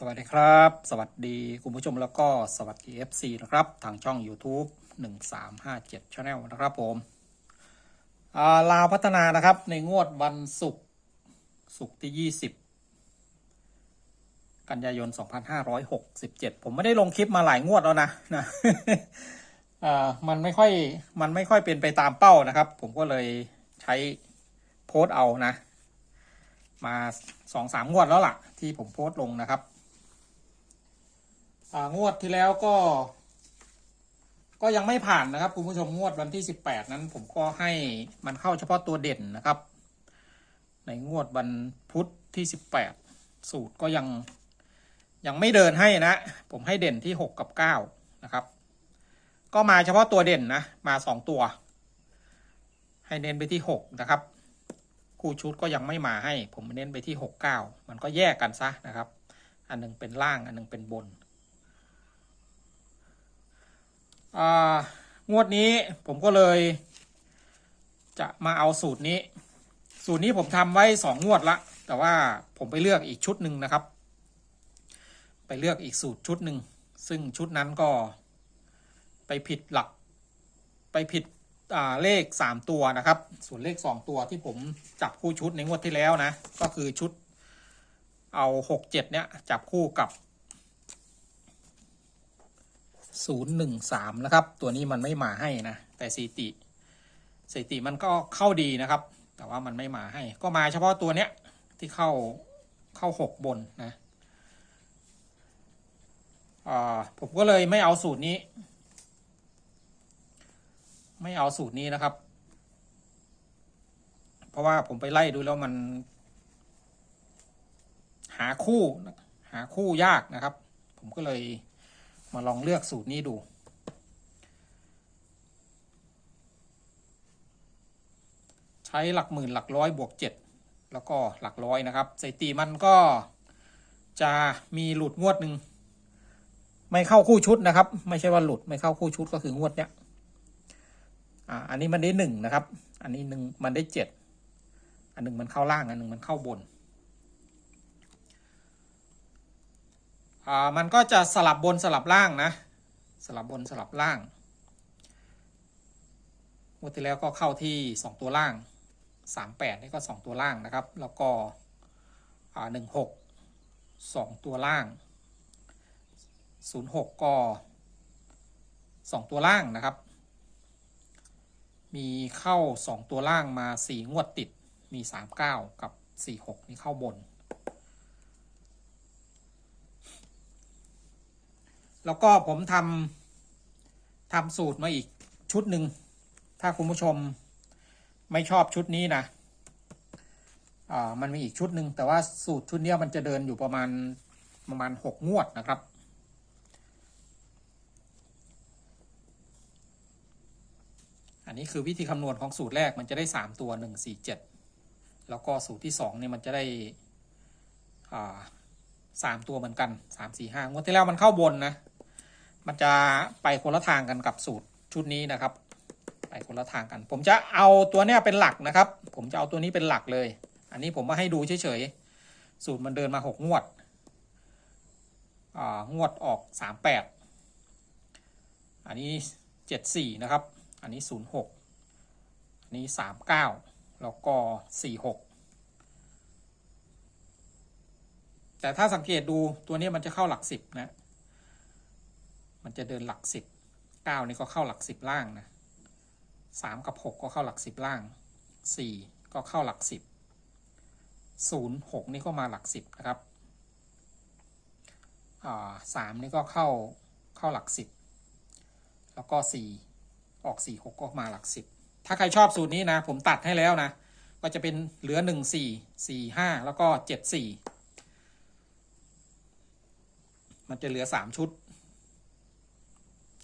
สวัสดีครับ สวัสดีคุณผู้ชมแล้วก็สวัสดี FC นะครับ ทางช่อง YouTube 1357 Channel นะครับผมาลาวพัฒนานะครับในงวดวันศุกร์ศุกร์ที่ 20 กันยายน 2567 ผมไม่ได้ลงคลิปมาหลายงวดแล้วนะนะมันไม่ค่อยมันไม่ค่อยเป็นไปตามเป้านะครับ ผมก็เลยใช้โพสต์เอานะ มาสองสามงวดแล้วล่ะ ที่ผมโพสต์ลงนะครับ งวดที่แล้วก็ ก็ยังไม่ผ่านนะครับ คุณผู้ชมงวดวันที่สิบแปดนั้น ผมก็ให้มันเข้าเฉพาะตัวเด่นนะครับ ในงวดวันพุธที่สิบแปดสูตรก็ยังยังไม่เดินให้นะ ผมให้เด่นที่หกกับเก้านะครับ ก็มาเฉพาะตัวเด่นนะ มาสองตัว ให้เน้นไปที่หกนะครับคู่ชุดก็ยังไม่มาให้ ผมเน้นไปที่หกเก้ามันก็แยกกันซะนะครับ อันหนึงเป็นล่าง อันหนึงเป็นบน อ่า งวดนี้ผมก็เลย จะมาเอาสูตรนี้ สูตรนี้ผมทำไว้สองงวดละ แต่ว่าผมไปเลือกอีกชุดหนึ่งนะครับ ไปเลือกอีกสูตรชุดหนึ่ง ซึ่งชุดนั้นก็ไปผิดหลัก ไปผิดเลขสามตัวนะครับ ส่วนเลขสองตัวที่ผมจับคู่ชุดในงวดที่แล้วนะ ก็คือชุดเอาหกเจ็ดเนี้ยจับคู่กับ ศูนย์หนึ่งสามนะครับ ตัวนี้มันไม่มาให้นะ แต่สถิติสถิติมันก็เข้าดีนะครับ แต่ว่ามันไม่มาให้ ก็มาเฉพาะตัวเนี้ยที่เข้าเข้าหกบนนะผมก็เลยไม่เอาสูตรนี้ ไม่เอาสูตรนี้นะครับ เพราะว่าผมไปไล่ดูแล้วมัน หาคู่ หาคู่ยากนะครับ ผมก็เลย มาลองเลือกสูตรนี้ดู ใช้หลักหมื่นหลักร้อยบวกเจ็ดแล้วก็หลักร้อยนะครับสถิติมันก็จะมีหลุดงวดหนึ่งไม่เข้าคู่ชุดนะครับ ไม่ใช่ว่าหลุดไม่เข้าคู่ชุดก็คืองวดเนี้ยอ่าอันนี้มันได้หนึ่งนะครับ อันนี้หนึ่งมันได้เจ็ดอันหนึ่งมันเข้าล่างอันหนึ่งมันเข้าบน อ่ามันก็จะสลับบนสลับล่างนะ สลับบนสลับล่างงวดที่แล้วก็เข้าที่สองตัวล่างสามแปดนี่ก็สองตัวล่างนะครับ แล้วก็หนึ่งหกสองตัวล่างศูนย์หกก็สองตัวล่างนะครับ มีเข้าสองตัวล่างมาสี่งวดติดมีสามเก้ากับสี่หกนี่เข้าบน แล้วก็ผมทำทำสูตรมาอีกชุดหนึ่ง ถ้าคุณผู้ชมไม่ชอบชุดนี้นะอ่ามันมีอีกชุดหนึ่งแต่ว่าสูตรชุดนี้มันจะเดินอยู่ประมาณประมาณหกงวดนะครับ อันนี้คือวิธีคำนวณของสูตรแรกมันจะได้สามตัวหนึ่งสี่เจ็ดแล้วก็สูตรที่สองเนี่ยมันจะได้อ่าสามตัวเหมือนกันสามสี่ห้างวดที่แล้วมันเข้าบนนะ มันจะไปคนละทางกันกับสูตรชุดนี้นะครับ ไปคนละทางกัน ผมจะเอาตัวเนี้ยเป็นหลักนะครับ ผมจะเอาตัวนี้เป็นหลักเลย อันนี้ผมมาให้ดูเฉยๆ สูตรมันเดินมาหกงวดอ่างวดออกสามแปดอันนี้เจ็ดสี่นะครับ อันนี้ศูนย์หกอันนี้สามเก้าแล้วก็สี่หกแต่ถ้าสังเกตดูตัวนี้มันจะเข้าหลักสิบนะ มันจะเดินหลักสิบเก้านี่ก็เข้าหลักสิบล่างนะสามกับหกก็เข้าหลักสิบล่างสี่ก็เข้าหลักสิบศูนย์หกนี่ก็มาหลักสิบนะครับอ่าสามนี่ก็เข้าเข้าหลักสิบแล้วก็สี่ออกสี่หกก็มาหลักสิบถ้าใครชอบสูตรนี้นะ ผมตัดให้แล้วนะ ก็จะเป็นเหลือหนึ่งสี่สี่ห้าแล้วก็เจ็ดสี่มันจะเหลือสามชุด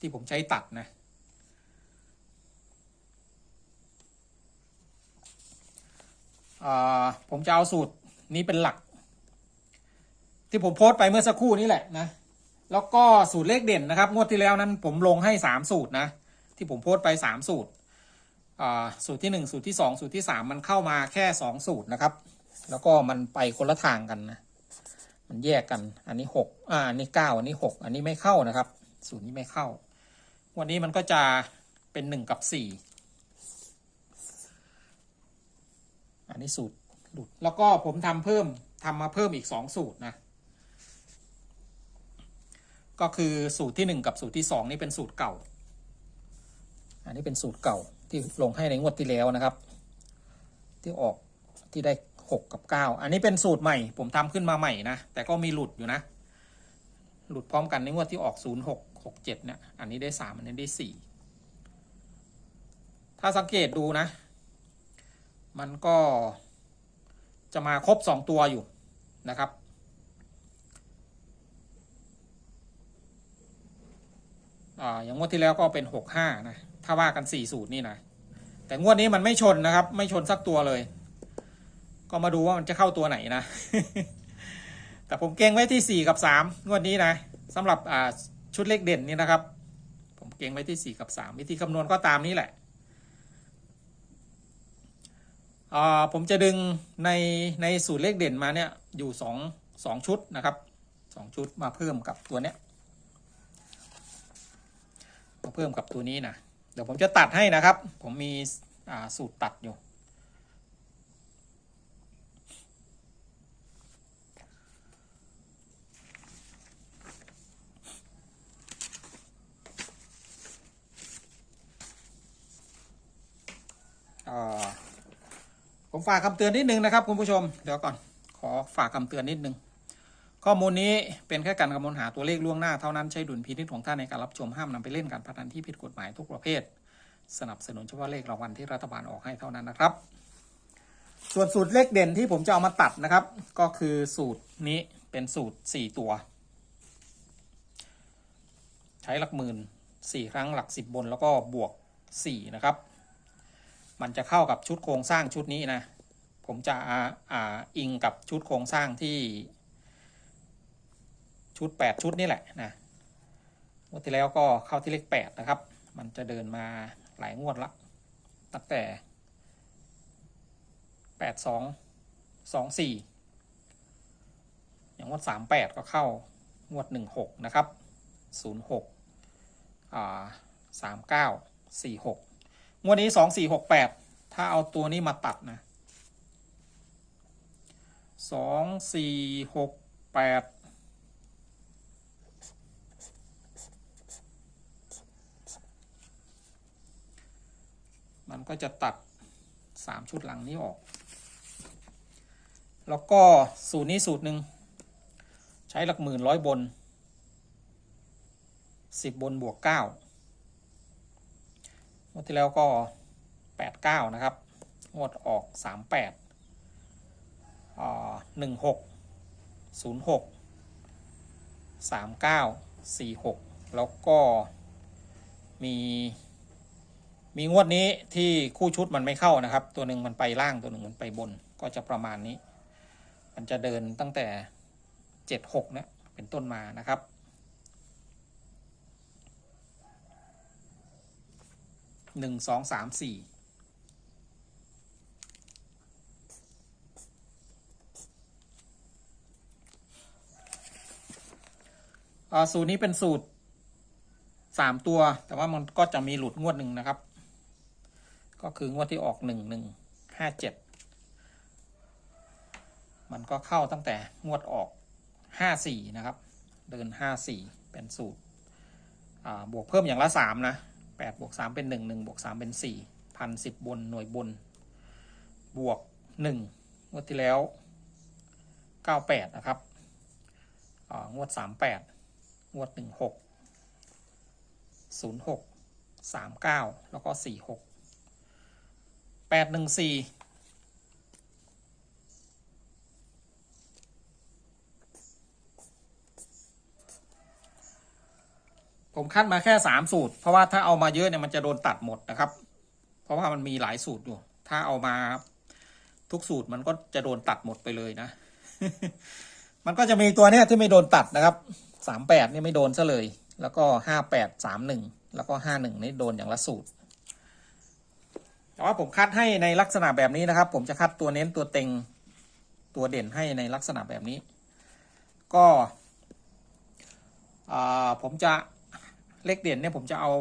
ที่ผมใช้ตัดนะ ผมจะเอาสูตรนี้เป็นหลัก ที่ผมโพสต์ไปเมื่อสักครู่นี้แหละนะ แล้วก็สูตรเลขเด่นนะครับ งวดที่แล้วนั้นผมลงให้สามสูตรนะ ที่ผมโพสต์ไปสามสูตรสูตรที่หนึ่งสูตรที่สองสูตรที่สามมันเข้ามาแค่สองสูตรนะครับ แล้วก็มันไปคนละทางกันนะมันแยกกัน อันนี้หกอ่าอันนี้เก้าอันนี้หกอันนี้ไม่เข้านะครับ สูตรนี้ไม่เข้า วันนี้มันก็จะเป็นหนึ่งกับสี่อันนี้สูตรหลุด แล้วก็ผมทำเพิ่มทำมาเพิ่มอีกสองสูตรนะ ก็คือสูตรที่หนึ่งกับสูตรที่สองนี่เป็นสูตรเก่า อันนี้เป็นสูตรเก่าที่ลงให้ในงวดที่แล้วนะครับ ที่ออกที่ได้หกกับเก้าอันนี้เป็นสูตรใหม่ ผมทำขึ้นมาใหม่นะ แต่ก็มีหลุดอยู่นะ หลุดพร้อมกันในงวดที่ออกศูนย์หก หกเจ็ดเนี่ย อันนี้ได้สามอันนี้ได้สี่ถ้าสังเกตดูนะ มันก็จะมาครบสองตัวอยู่นะครับอ่าอย่างงวดที่แล้วก็เป็นหกห้านะ ถ้าว่ากันสี่สูตรนี่นะ แต่งวดนี้มันไม่ชนนะครับ ไม่ชนสักตัวเลย ก็มาดูว่ามันจะเข้าตัวไหนนะแต่ผมเก่งไว้ที่สี่กับสามงวดนี้นะสำหรับอ่า ชุดเลขเด่นนี่นะครับ ผมเก่งไว้ที่สี่กับสามวิธีคำนวณก็ตามนี้แหละผมจะดึงในในสูตรเลขเด่นมาเนี่ยอยู่สองสองชุดนะครับสองชุดมาเพิ่มกับตัวเนี้ยมาเพิ่มกับตัวนี้นะเดี๋ยวผมจะตัดให้นะครับ ผมมีสูตรตัดอยู่ ฝากคำเตือนนิดนึงนะครับคุณผู้ชม เดี๋ยวก่อน ขอฝากคำเตือนนิดนึง ข้อมูลนี้เป็นแค่การคำนวณหาตัวเลขล่วงหน้าเท่านั้นใช้ดุลพินิจของท่านในการรับชมห้ามนำไปเล่นการพนันที่ผิดกฎหมายทุกประเภท สนับสนุนเฉพาะเลขรางวัลที่รัฐบาลออกให้เท่านั้นนะครับ ส่วนสูตรเลขเด่นที่ผมจะเอามาตัดนะครับ ก็คือสูตรนี้เป็นสูตร 4 ตัว ใช้หลักหมื่น4 ครั้งหลัก 10 บนแล้วก็บวก 4 นะครับ มันจะเข้ากับชุดโครงสร้างชุดนี้นะ ผมจะอ่าอิงกับชุดโครงสร้างที่ ชุด 8 ชุดนี่แหละนะงวดที่แล้วก็เข้าที่เลข 8 นะครับ มันจะเดินมาหลายงวดละ ตั้งแต่ 8 2 2 4 อย่างงวด 3 8 ก็เข้างวด 1 6 นะครับ 0 6 อ่า3 9 4 6 งวดนี้2 4 6 8ถ้าเอาตัวนี้มาตัดนะ2 4 6 8มันก็จะตัดสามชุดหลังนี้ออก แล้วก็สูตรนี้สูตรหนึ่งใช้หลักหมื่นร้อยบนสิบบนบวกเก้า เมื่อที่แล้วก็แปดเก้านะครับ งวดออกสามแปดหนึ่งหกศูนย์หกสามเก้าสี่หกแล้วก็มีมีงวดนี้ที่คู่ชุดมันไม่เข้านะครับ ตัวหนึ่งมันไปล่างตัวหนึ่งมันไปบนก็จะประมาณนี้ มันจะเดินตั้งแต่เจ็ดหกเนี่ยเป็นต้นมานะครับ หนึ่งสองสามสี่สูตรนี้เป็นสูตรสามตัว แต่ว่ามันก็จะมีหลุดงวดหนึ่งนะครับ ก็คืองวดที่ออกหนึ่งหนึ่งห้าเจ็ดมันก็เข้าตั้งแต่งวดออกห้าสี่นะครับ เดินห้าสี่เป็นสูตรบวกเพิ่มอย่างละสามนะ 8บวก3เป็น 1 1บวก3เป็น4พันสิบบนหน่วยบน บวก1งวดที่แล้ว 98 นะครับงวด 38 งวด 16 06 39 แล้วก็ 46 814 ผมคัดมาแค่สามสูตร เพราะว่าถ้าเอามาเยอะเนี่ยมันจะโดนตัดหมดนะครับ เพราะว่ามันมีหลายสูตรอยู่ ถ้าเอามาทุกสูตรมันก็จะโดนตัดหมดไปเลยนะ มันก็จะมีตัวเนี้ยที่ไม่โดนตัดนะครับสามแปดนี่ไม่โดนซะเลย แล้วก็ห้าแปดสามหนึ่งแล้วก็ห้าหนึ่งนี่โดนอย่างละสูตร แต่ว่าผมคัดให้ในลักษณะแบบนี้นะครับ ผมจะคัดตัวเน้นตัวเต็งตัวเด่นให้ในลักษณะแบบนี้ ก็ผมจะ เลขเด่นเนี่ยผมจะเอา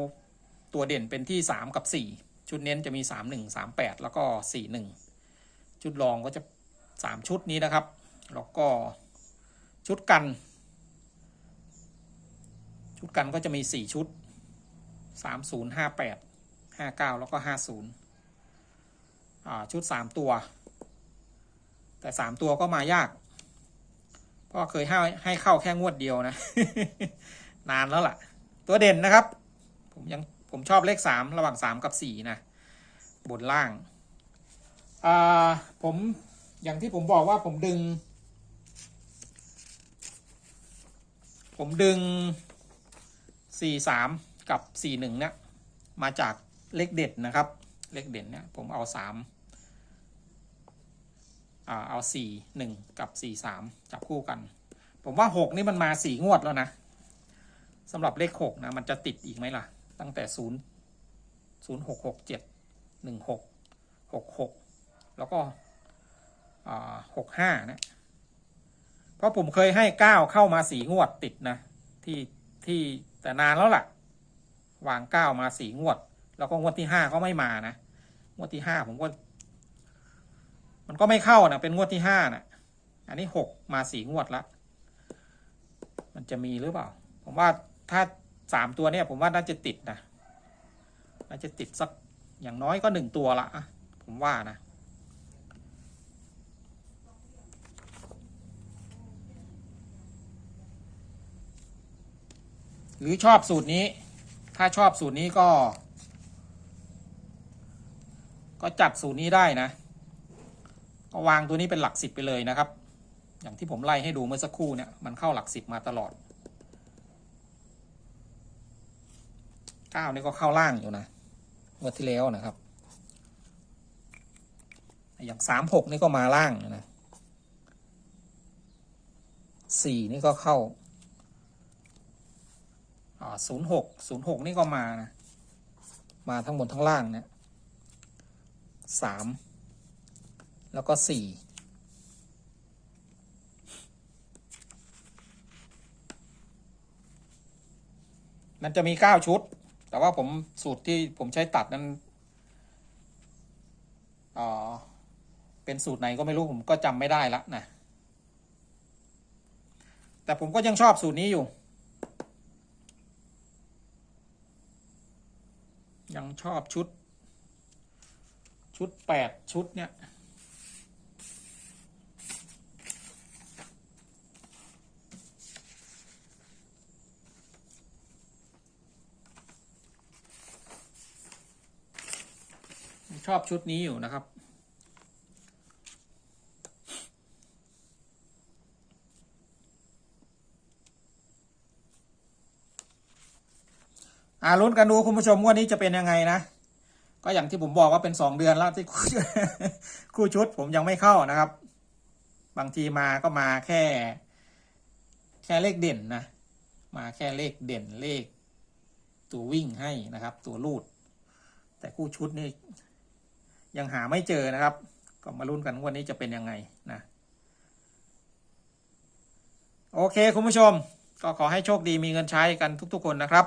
ตัวเด่นเป็นที่ 3 กับ 4 ชุดเน้นจะมี 3 1 3 8 แล้วก็ 4 1 ชุดรองก็จะ 3 ชุดนี้นะครับ แล้วก็ชุดกัน ชุดกันก็จะมี 4 ชุด 30 58 59 แล้วก็ 50อ่าชุด 3 ตัว แต่ 3 ตัวก็มายาก เพราะเคยให้ให้เข้าแค่งวดเดียวนะ นานแล้วล่ะ ตัวเด่นนะครับ ผมยังผมชอบเลข3ระหว่าง3กับ4นะ บนล่าง อ่า ผมอย่างที่ผมบอกว่าผมดึง ผมดึง43กับ41เนี่ยมาจากเลขเด็ดนะครับ เลขเด่นเนี่ยผมเอา3อ่าเอา4 1กับ4 3จับคู่กัน ผมว่า6นี่มันมา4งวดแล้วนะ สำหรับเลข6นะ มันจะติดอีกไหมล่ะ ตั้งแต่0 0 6 6 7 1 6 6 6แล้วก็อ่า6 5นะ เพราะผมเคยให้9เข้ามา4งวดติดนะ ที่ที่แต่นานแล้วล่ะ วาง9มา4งวด แล้วก็งวดที่5ก็ไม่มานะงวดที่5ผมก็ มันก็ไม่เข้านะเป็นงวดที่ห้านะอันนี้หกมาสี่งวดละมันจะมีหรือเปล่า ผมว่า ถ้าสามตัวเนี่ยผมว่าน่าจะติดนะ น่าจะติดสักอย่างน้อยก็หนึ่งตัวละอะผมว่านะ หรือชอบสูตรนี้ ถ้าชอบสูตรนี้ก็ ก็จัดสูตรนี้ได้นะ ก็วางตัวนี้เป็นหลักสิบไปเลยนะครับ อย่างที่ผมไล่ให้ดูเมื่อสักครู่เนี่ยมันเข้าหลักสิบมาตลอด เก้านี่ก็เข้าล่างอยู่นะเมื่อที่แล้วนะครับ อย่างสามหกนี่ก็มาล่างนะสี่นี่ก็เข้าศูนย์หกศูนย์หกนี่ก็มานะ มาทั้งบนทั้งล่างเนี่ยสามแล้วก็สี่มันจะมีเก้าชุด แต่ว่าผมสูตรที่ผมใช้ตัดนั้นเอ่อเป็นสูตรไหนก็ไม่รู้ผมก็จำไม่ได้ละนะ แต่ผมก็ยังชอบสูตรนี้อยู่ ยังชอบชุด ชุดแปดชุดเนี่ย ชอบชุดนี้อยู่นะครับ อ่าลุ้นกันดูคุณผู้ชมว่านี้จะเป็นยังไงนะ ก็อย่างที่ผมบอกว่าเป็นสองเดือนแล้วที่คู่ชุดผมยังไม่เข้านะครับ บางทีมาก็มาแค่ แค่เลขเด่นนะ มาแค่เลขเด่นเลขตัววิ่งให้นะครับ ตัวลูดแต่คู่ชุดนี่ ยังหาไม่เจอนะครับ ก็มาลุ้นกันวันนี้จะเป็นยังไงนะ โอเคคุณผู้ชม ก็ขอให้โชคดีมีเงินใช้กันทุกๆคนนะครับ